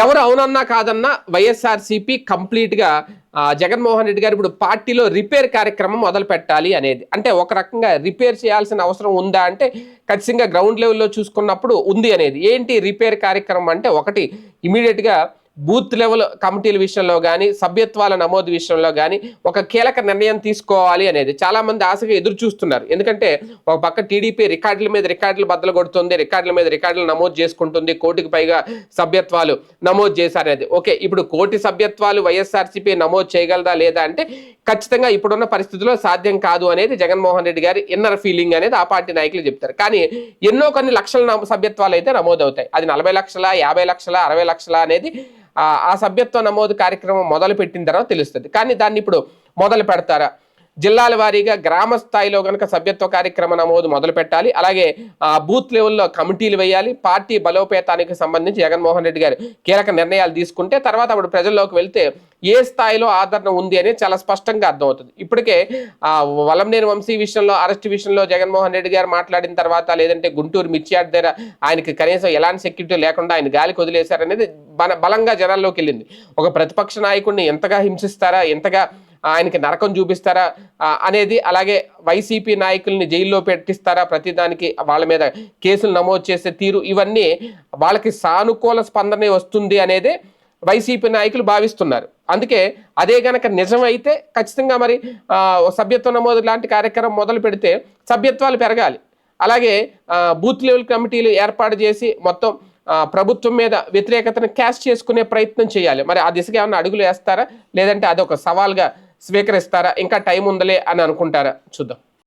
ఎవరు అవునన్నా కాదన్నా వైఎస్ఆర్సీపీ కంప్లీట్గా జగన్మోహన్ రెడ్డి గారు ఇప్పుడు పార్టీలో రిపేర్ కార్యక్రమం మొదలు పెట్టాలి అనేది. అంటే ఒక రకంగా రిపేర్ చేయాల్సిన అవసరం ఉందా అంటే ఖచ్చితంగా గ్రౌండ్ లెవెల్లో చూసుకున్నప్పుడు ఉంది అనేది. ఏంటి రిపేర్ కార్యక్రమం అంటే ఒకటి ఇమీడియట్గా బూత్ లెవెల్ కమిటీల విషయంలో కానీ సభ్యత్వాల నమోదు విషయంలో కానీ ఒక కీలక నిర్ణయం తీసుకోవాలి అనేది చాలామంది ఆశగా ఎదురు చూస్తున్నారు. ఎందుకంటే ఒక పక్క టీడీపీ రికార్డుల మీద రికార్డులు బద్దలు కొడుతుంది రికార్డుల మీద రికార్డులు నమోదు చేసుకుంటుంది కోటికి పైగా సభ్యత్వాలు నమోదు చేశారనేది ఓకే ఇప్పుడు కోటి సభ్యత్వాలు వైఎస్ఆర్సీపీ నమోదు చేయగలదా లేదా అంటే ఖచ్చితంగా ఇప్పుడున్న పరిస్థితుల్లో సాధ్యం కాదు అనేది జగన్మోహన్ రెడ్డి గారి ఇన్నర్ ఫీలింగ్ అనేది ఆ పార్టీ నాయకులు చెప్తారు. కానీ ఎన్నో కొన్ని లక్షల సభ్యత్వాలు అయితే నమోదవుతాయి. అది నలభై లక్షల యాభై లక్షల అరవై లక్షల అనేది ఆ సభ్యత్వ నమోదు కార్యక్రమం మొదలు పెట్టిన తర్వాత తెలుస్తుంది. కానీ దాన్ని ఇప్పుడు మొదలు పెడతారా? జిల్లాల వారీగా గ్రామ స్థాయిలో కనుక సభ్యత్వ కార్యక్రమ నమోదు మొదలు పెట్టాలి. అలాగే ఆ, బూత్ లెవెల్లో కమిటీలు వేయాలి. పార్టీ బలోపేతానికి సంబంధించి జగన్మోహన్ రెడ్డి గారు కీలక నిర్ణయాలు తీసుకుంటే తర్వాత అప్పుడు ప్రజల్లోకి వెళ్తే ఏ స్థాయిలో ఆదరణ ఉంది అనేది చాలా స్పష్టంగా అర్థమవుతుంది. ఇప్పటికే ఆ, వలంనేని వంశీ విషయంలో అరెస్ట్ విషయంలో జగన్మోహన్ రెడ్డి గారు మాట్లాడిన తర్వాత లేదంటే గుంటూరు మిర్చియాడ్ దగ్గర ఆయనకి కనీసం ఎలాంటి సెక్యూరిటీ లేకుండా ఆయన గాలికి వదిలేశారనేది బలంగా జనాల్లోకి వెళ్ళింది. ఒక ప్రతిపక్ష నాయకుడిని ఎంతగా హింసిస్తారా ఎంతగా ఆయనకి నరకం చూపిస్తారా అనేది అలాగే వైసీపీ నాయకుల్ని జైల్లో పెట్టిస్తారా ప్రతిదానికి వాళ్ళ మీద కేసులు నమోదు చేసే తీరు ఇవన్నీ వాళ్ళకి సానుకూల స్పందనే వస్తుంది అనేది వైసీపీ నాయకులు భావిస్తున్నారు. అందుకే అదే గనక నిజమైతే ఖచ్చితంగా మరి సభ్యత్వ నమోదు లాంటి కార్యక్రమం మొదలు పెడితే సభ్యత్వాలు పెరగాలి. అలాగే బూత్ లెవెల్ కమిటీలు ఏర్పాటు చేసి మొత్తం ప్రభుత్వం మీద వ్యతిరేకతను క్యాష్ చేసుకునే ప్రయత్నం చేయాలి. మరి ఆ దిశగా ఏమైనా అడుగులు వేస్తారా? లేదంటే అదొక సవాల్గా స్వీకరిస్తారా? ఇంకా టైం ఉందలే అని అనుకుంటారా? చూద్దాం.